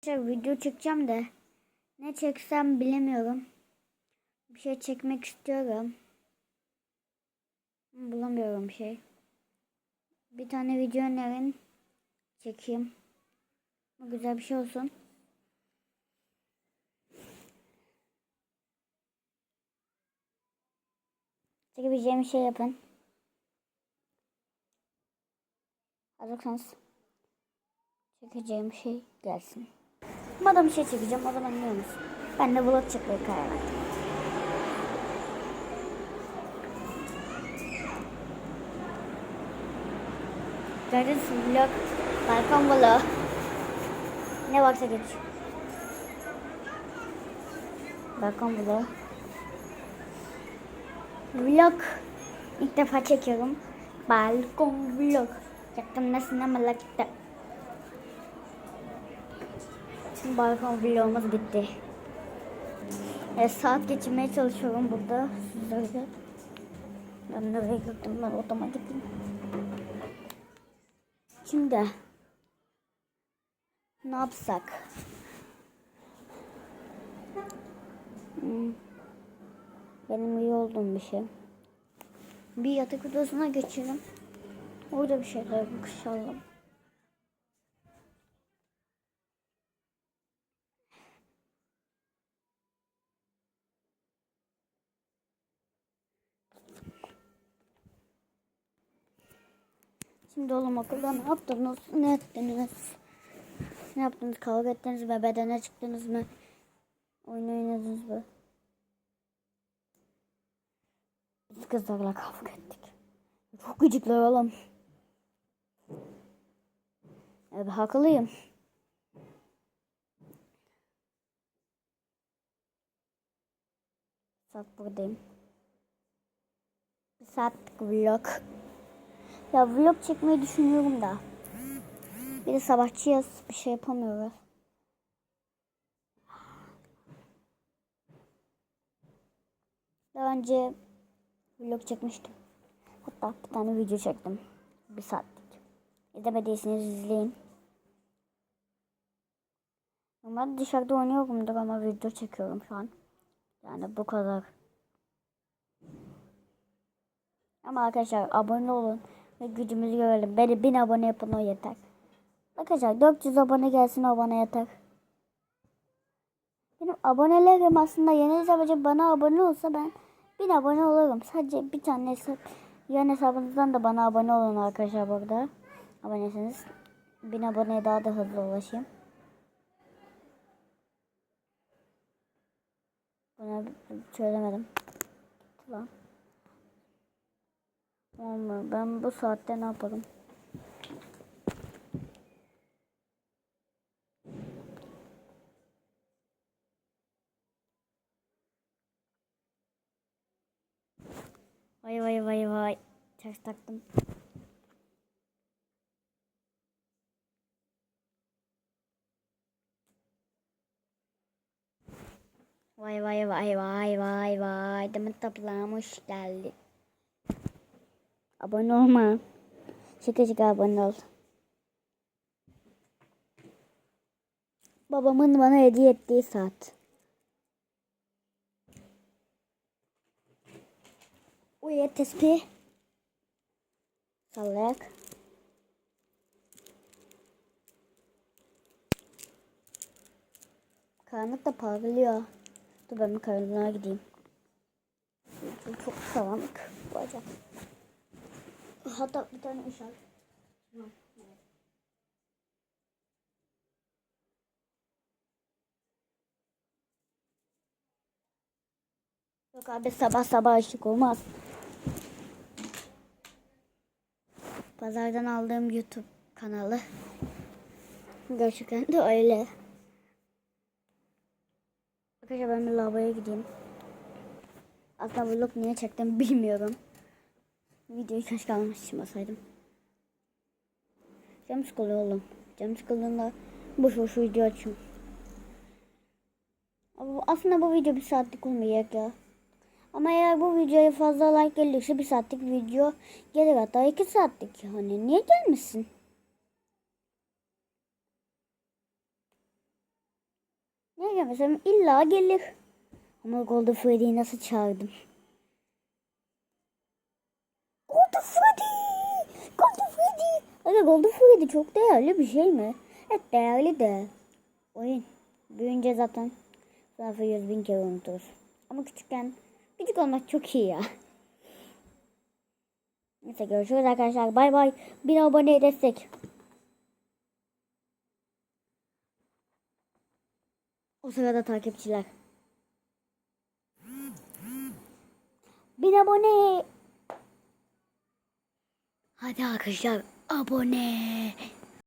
Arkadaşlar video çekeceğim de ne çeksem bilemiyorum. Bir şey çekmek istiyorum. Bulamıyorum bir şey. Bir tane video önerin. Çekeyim. Bu güzel bir şey olsun. Çekebileceğim bir şey yapın. Hazırsanız çekeceğim şey gelsin. Madem bir şey çekeceğim o zaman ne musun? Ben de vlog çekmeye karar verdim. Gördünüz mü vlog? Balkon vlog. Ne varsa geç. Balkon vlog. Vlog. İlk defa çekiyorum. Balkon vlog. Yakında sinemalarda. Şimdi balkon vlogumuz bitti. E, saat geçirmeye çalışıyorum burada. Sizlerle. Ben nereye gittim? Ben odama gittim. Şimdi ne yapsak? Hmm. Benim iyi olduğum bir şey. Bir yatak odasına geçelim. Orada bir şeyler konuşalım. Şimdi oğlum okulda ne yaptınız? Ne ettiniz? Ne yaptınız? Kavga ettiniz mi? Bedene çıktınız mı? Oyun oynadınız mı? Biz kızlarla kavga ettik. Çok gıcıklar oğlum. Evet haklıyım. Saat buradayım. Bir saatlik vlog. Ya vlog çekmeyi düşünüyorum da. Bir de sabahçıyız. Bir şey yapamıyoruz. Daha önce vlog çekmiştim. Hatta bir tane video çektim. Bir saatlik. İzlemediyseniz izleyin. Ben dışarıda oynuyorumdur ama video çekiyorum şu an. Yani bu kadar. Ama arkadaşlar abone olun ve gücümüzü görelim. Beni 1000 abone yapın o yeter. Arkadaşlar 400 abone gelsin o bana yeter. Benim abonelerim aslında yeni hesabıcı bana abone olsa ben 1000 abone olurum. Sadece bir tane hesap yan hesabınızdan da bana abone olun arkadaşlar burada. Abonesiniz. 1000 aboneye daha da hızlı ulaşayım. Bunu çözemedim. Tamam. Tamam ben bu saatte ne yaparım? Vay vay vay vay. Ters taktım. Vay vay vay vay vay vay. Demet toplamış geldi. Abone olma. Şaka şaka abone ol. Babamın bana hediye ettiği saat. Uya tespih. Sallayak. Karanlık da parlıyor. Dur ben bir karanlığa gideyim. Çok, karanlık bu. Hatta bir tane ışık. Yok abi sabah sabah ışık olmaz. Pazardan aldığım YouTube kanalı. Gerçekten de öyle. Arkadaşlar ben bir lavaboya gideyim. Aslında vlog niye çektim bilmiyorum. Videoyu keşke almışmasaydım. Canım sıkılıyor oğlum. Canım sıkıldığında boş boş video açıyorum. Aslında bu video bir saatlik olmayacak ya. Ama eğer bu videoya fazla like gelirse bir saatlik video gelir hatta iki saatlik. Hani niye gelmesin? oynamıyorsam illa gelir. Ama Golden Freddy'yi nasıl çağırdım? Golden Freddy! Golden Freddy! Aga Golden Freddy çok değerli bir şey mi? Evet değerli de. Oyun. Büyünce zaten sınıfı yüz bin kere unuturuz. Ama küçükken küçük olmak çok iyi ya. Neyse görüşürüz arkadaşlar. Bay bay. Bir aboneye destek. O sırada takipçiler. Bin abone. Hadi arkadaşlar abone.